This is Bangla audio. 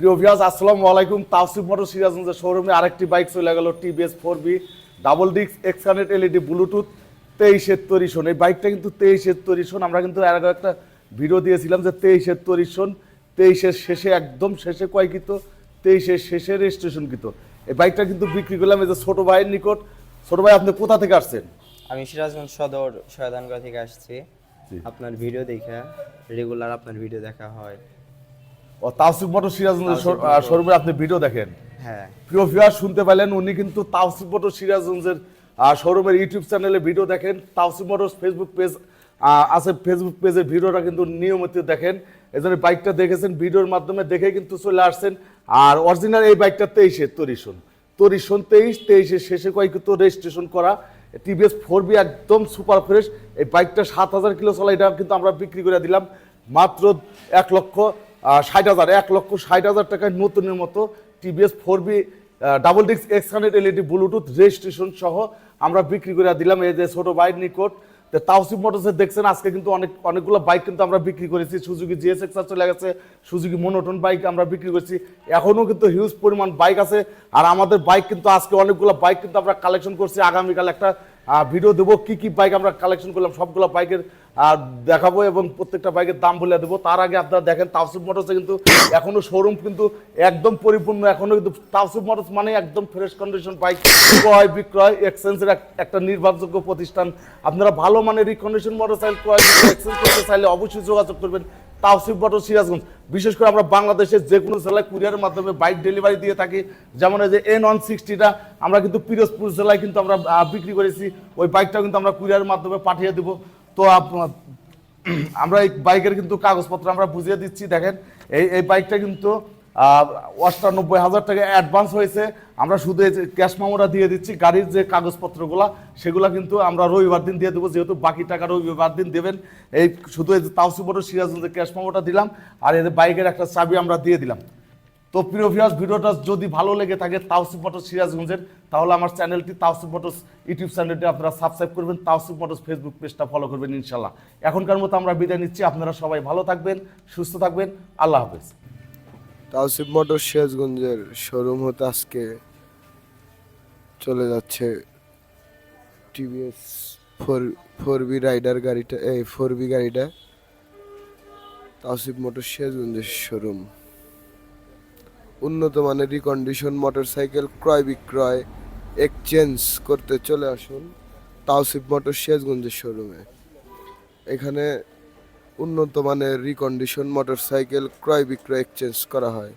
প্রিয় ভিয়াস আসসালামু আলাইকুম। তাওসিফ মোটর সিরাজগঞ্জের শোরুমে আরেকটি বাইক চলে গেল TVS four V double disc X connect LED Bluetooth তেইশের তরিশন এই বাইকটা কিন্তু তেইশের তরিশন আমরা কিন্তু এর আগে একটা ভিডিও দিয়েছিলাম যে তেইশের তরিশন তেইশের শেষে একদম শেষে কয় কয়কিত তেইশের শেষে রেজিস্ট্রেশন কিত এই বাইকটা কিন্তু বিক্রি করলাম এই যে ছোট ভাইয়ের নিকট। ছোট ভাই আপনি কোথা থেকে আসছেন? আমি সিরাজগঞ্জ সদর শয়তানগড় থেকে আসছি। আপনার ভিডিও দেখা রেগুলার আপনার ভিডিও দেখা হয়। ও তাওসিফ মোটর সিরাজগঞ্জের শোরুমে আপনি ভিডিও দেখেন। হ্যাঁ। প্রিয় ভিউয়ার শুনতে পেলেন উনি কিন্তু তাওসিফ মোটর সিরাজগঞ্জের শোরুমের ইউটিউব চ্যানেলে ভিডিও দেখেন। তাওসিফ মোটরস ফেসবুক পেজ আছে ফেসবুক পেজের ভিডিওটা কিন্তু নিয়মিত দেখেন। এই জন্য বাইকটা দেখেছেন ভিডিওর মাধ্যমে দেখে কিন্তু চলে আসছেন। আর অরিজিনাল এই বাইকটা তেইশে তরিশন। তরিশন তেইশ তেইশের শেষে কয়েক তো রেজিস্ট্রেশন করা। টিভিএস ফোর বি একদম সুপার ফ্রেশ এই বাইকটা সাত হাজার কিলো চলা এটা কিন্তু আমরা বিক্রি করে দিলাম। মাত্র এক লক্ষ ষাট হাজার, এক লক্ষ ষাট হাজার টাকায় নতুনের মতো TVS four V double disc X hundred LED Bluetooth registration সহ আমরা বিক্রি করে দিলাম। এই যে ছোট বাইক নিকট, তো তাওসিফ মোটরসে দেখছেন, আজকে কিন্তু অনেক, অনেকগুলো বাইক কিন্তু আমরা বিক্রি করেছি। সুজুকি জিএস এক্সার চলে গেছে সুজুকি মনোটন বাইক আমরা বিক্রি করেছি। এখনও কিন্তু হিউজ পরিমাণ বাইক আছে। আর আমাদের বাইক কিন্তু আজকে অনেকগুলো বাইক কিন্তু আমরা কালেকশন করছি। আগামীকাল একটা ভিডিও দেবো, কী কী বাইক আমরা কালেকশন করলাম। সবগুলো বাইকের দেখাবো এবং প্রত্যেকটা বাইকের দাম বলে দেবো। তার আগে আপনারা দেখেন তাওসিফ মোটরসে কিন্তু এখনও শোরুম কিন্তু একদম পরিপূর্ণ, এখনও কিন্তু তাওসিফ মোটরস মানে একদম ফ্রেশ কন্ডিশন বাইক ক্রয় বিক্রয় এক্সচেঞ্জের একটা নির্ভরযোগ্য প্রতিষ্ঠান। আপনারা ভালো মানের রিকন্ডিশন মোটরসাইকেল ক্রয় এক্সচেঞ্জ করতে চাইলে অবশ্যই যোগাযোগ করবেন তাওসিফ মোটর সিরাজগঞ্জ। বিশেষ করে আমরা বাংলাদেশের যে কোনো জেলায় কুরিয়ারের মাধ্যমে বাইক ডেলিভারি দিয়ে থাকি। যেমন এই যে এন ওয়ান সিক্সটিটা আমরা কিন্তু পিরোজপুর জেলায় কিন্তু আমরা বিক্রি করেছি। ওই বাইকটাও কিন্তু আমরা কুরিয়ারের মাধ্যমে পাঠিয়ে দেবো। তো আমরা এই বাইকের কিন্তু কাগজপত্র আমরা বুঝিয়ে দিচ্ছি, দেখেন। এই এই বাইকটা কিন্তু অষ্টানব্বই হাজার টাকা অ্যাডভান্স হয়েছে। আমরা শুধু ক্যাশ মামোটা দিয়ে দিচ্ছি, গাড়ির যে কাগজপত্রগুলো, সেগুলো কিন্তু আমরা রবিবার দিন দিয়ে দেবো, যেহেতু বাকি টাকা রবিবার দিন দেবেন। এই শুধু এই যে তাওসি মোটর সিরাজগঞ্জের ক্যাশ মামোটা দিলাম, আর এদের বাইকের একটা চাবি আমরা দিয়ে দিলাম। তো প্রিয় ভিউয়ার্স ভিডিওটা যদি ভালো লেগে থাকে তাওসিফ মোটরস সিরাজগঞ্জের তাহলে আমার চ্যানেলটি তাওসিফ মোটরস ইউটিউব চ্যানেলটি আপনারা সাবস্ক্রাইব করবেন তাওসিফ মোটরস ফেসবুক পেজটা ফলো করবেন ইনশাল্লাহ এখনকার মতো আমরা বিদায় নিচ্ছি, আপনারা সবাই ভালো থাকবেন, সুস্থ থাকবেন, আল্লাহ হাফেজ। তাওসিফ মোটর সিরাজগঞ্জের শোরুম হতে আজকে চলে যাচ্ছে TVS four four V rider গাড়িটা, এই ফোর বি গাড়িটা। তাওসিফ মোটর সিরাজগঞ্জের শোরুম উন্নত মানের রিকন্ডিশন মোটরসাইকেল ক্রয় বিক্রয় এক্সচেঞ্জ করতে চলে আসুন তাওসিফ মোটর সিরাজগঞ্জের শোরুমে এখানে উন্নত মানের রিকন্ডিশন মোটরসাইকেল ক্রয় বিক্রয় এক্সচেঞ্জ করা হয়।